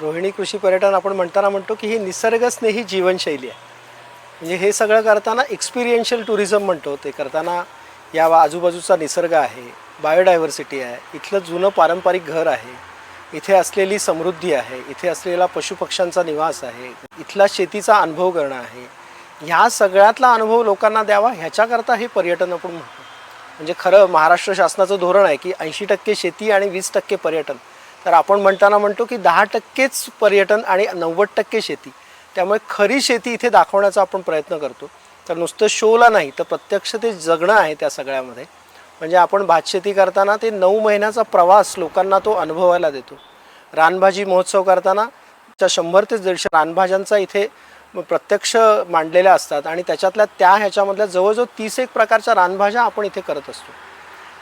रोहिणी कृषी पर्यटन आपण म्हणताना म्हणतो की ही निसर्गस्नेही जीवनशैली आहे. म्हणजे हे सगळं करताना एक्सपिरियन्शियल टुरिझम म्हणतो ते करताना या आजूबाजूचा निसर्ग आहे बायोडायव्हर्सिटी आहे इथलं जुनं पारंपरिक घर आहे इथे असलेली समृद्धी आहे इथे असलेला पशुपक्ष्यांचा निवास आहे इथला शेतीचा अनुभव करणं आहे. ह्या सगळ्यातला अनुभव लोकांना द्यावा ह्याच्याकरता हे पर्यटन आपण म्हणतो. म्हणजे खरं महाराष्ट्र शासनाचं धोरण आहे की ऐंशी टक्के शेती आणि वीस टक्के पर्यटन. तर आपण म्हणताना म्हणतो की दहा टक्केच पर्यटन आणि नव्वद टक्के शेती. त्यामुळे खरी शेती इथे दाखवण्याचा आपण प्रयत्न करतो. तर नुसतं शोला नाही तर प्रत्यक्ष ते जगणं आहे त्या सगळ्यामध्ये. म्हणजे आपण भातशेती करताना ते नऊ महिन्याचा प्रवास लोकांना तो अनुभवायला देतो. रानभाजी महोत्सव करताना त्या शंभर ते दीडशे रानभाज्यांचा इथे प्रत्यक्ष मांडलेल्या असतात आणि त्याच्यातल्या त्या ह्याच्यामधल्या जवळजवळ तीस एक प्रकारच्या रानभाज्या आपण इथे करत असतो.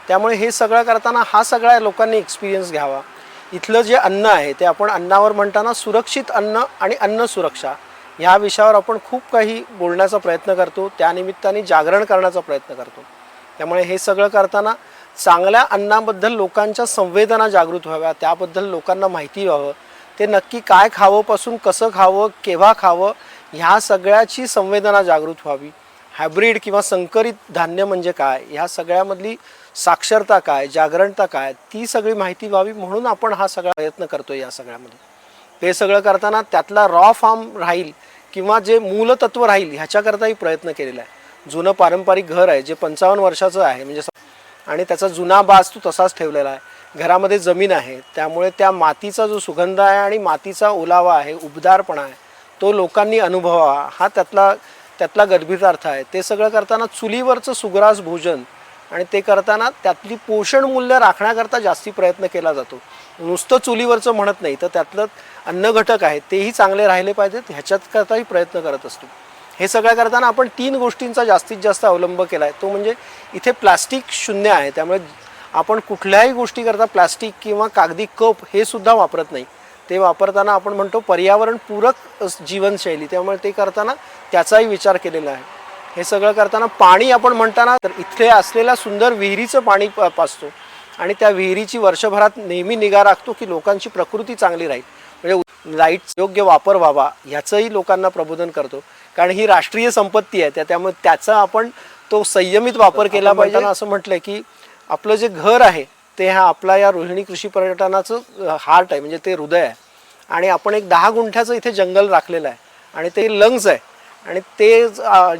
त्यामुळे हे सगळं करताना हा सगळ्या लोकांनी एक्सपिरियन्स घ्यावा. इथलं जे अन्न आहे ते आपण अन्नावर म्हणताना सुरक्षित अन्न आणि अन्न सुरक्षा ह्या विषयावर आपण खूप काही बोलण्याचा प्रयत्न करतो. त्यानिमित्ताने जागरण करण्याचा प्रयत्न करतो. त्यामुळे हे सगळं करताना चांगल्या अन्नाबद्दल लोकांच्या संवेदना जागृत व्हाव्या त्याबद्दल लोकांना माहिती व्हावं. ते नक्की काय खावंपासून कसं खावं केव्हा खावं ह्या सगळ्याची संवेदना जागृत व्हावी. हायब्रीड किंवा संकरित धान्य म्हणजे काय ह्या सगळ्यामधली साक्षरता काय जागरणता काय ती सगळी माहिती व्हावी म्हणून आपण हा सगळा प्रयत्न करतो या सगळ्यामध्ये. ते सगळं करताना त्यातला रॉ फॉर्म राहील किंवा जे मूलतत्व राहील ह्याच्याकरताही प्रयत्न केलेला आहे. जुनं पारंपरिक घर आहे जे पंचावन्न वर्षाचं आहे म्हणजे आणि त्याचा जुना बाज तो तसाच ठेवलेला आहे. घरामध्ये जमीन आहे त्यामुळे त्या मातीचा जो सुगंध आहे आणि मातीचा ओलावा आहे उबदारपणा आहे तो लोकांनी अनुभवा हा त्यातला त्यातला गर्भितार्थ आहे. ते सगळं करताना चुलीवरचं सुग्रास भोजन आणि ते करताना त्यातली पोषण मूल्य राखण्याकरता जास्ती प्रयत्न केला जातो. नुसतं चुलीवरचं म्हणत नाही तर त्यातलं अन्न घटक आहे तेही चांगले राहिले पाहिजेत ह्याच्यात करताही प्रयत्न करत असतो. हे सगळं करताना आपण तीन गोष्टींचा जास्तीत जास्त अवलंब केला आहे तो म्हणजे इथे प्लास्टिक शून्य आहे त्यामुळे आपण कुठल्याही गोष्टीकरता प्लास्टिक किंवा कागदी कप हे सुद्धा वापरत नाही. ते वापरताना आपण म्हणतो पर्यावरणपूरक जीवनशैली त्यामुळे ते करताना त्याचाही विचार केलेला आहे. हे सगळं करताना पाणी आपण म्हणताना तर इथे असलेल्या सुंदर विहिरीचं पाणी प- पाजतो. आणि त्या विहिरीची वर्षभरात नेहमी निगा राखतो की लोकांची प्रकृती चांगली राहील. म्हणजे लाइट योग्य वापर व्हावा ह्याचंही लोकांना प्रबोधन करतो. कारण ही राष्ट्रीय संपत्ती आहे त्या त्यामुळे त्याचा आपण तो संयमित वापर केला पाहिजे असं म्हटलंय की आपलं जे घर आहे ते हा आपला या रोहिणी कृषी पर्यटनाचं हार्ट आहे म्हणजे ते हृदय आहे. आणि आपण एक दहा गुंठ्याचं इथे जंगल राखलेलं आहे. आणि ते लंग्स आहे. आणि ते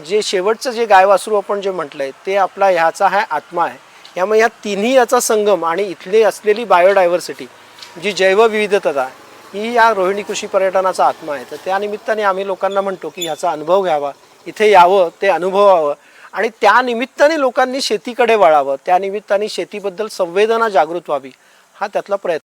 जे शेवटचं जे गाय वासरू आपण जे म्हटलंय ते आपला ह्याचा हा आत्मा आहे. यामुळे ह्या तिन्ही याचा संगम आणि इथली असलेली बायोडायव्हर्सिटी जी जैवविविधता ही या रोहिणी कृषी पर्यटनाचा आत्मा आहे. तर त्या निमित्ताने आम्ही लोकांना म्हणतो की ह्याचा अनुभव घ्यावा इथे यावं ते अनुभवावं आणि त्यानिमित्ताने लोकांनी शेतीकडे वळावं. त्या निमित्ताने शेतीबद्दल संवेदना जागृत व्हावी हा त्यातला प्रयत्न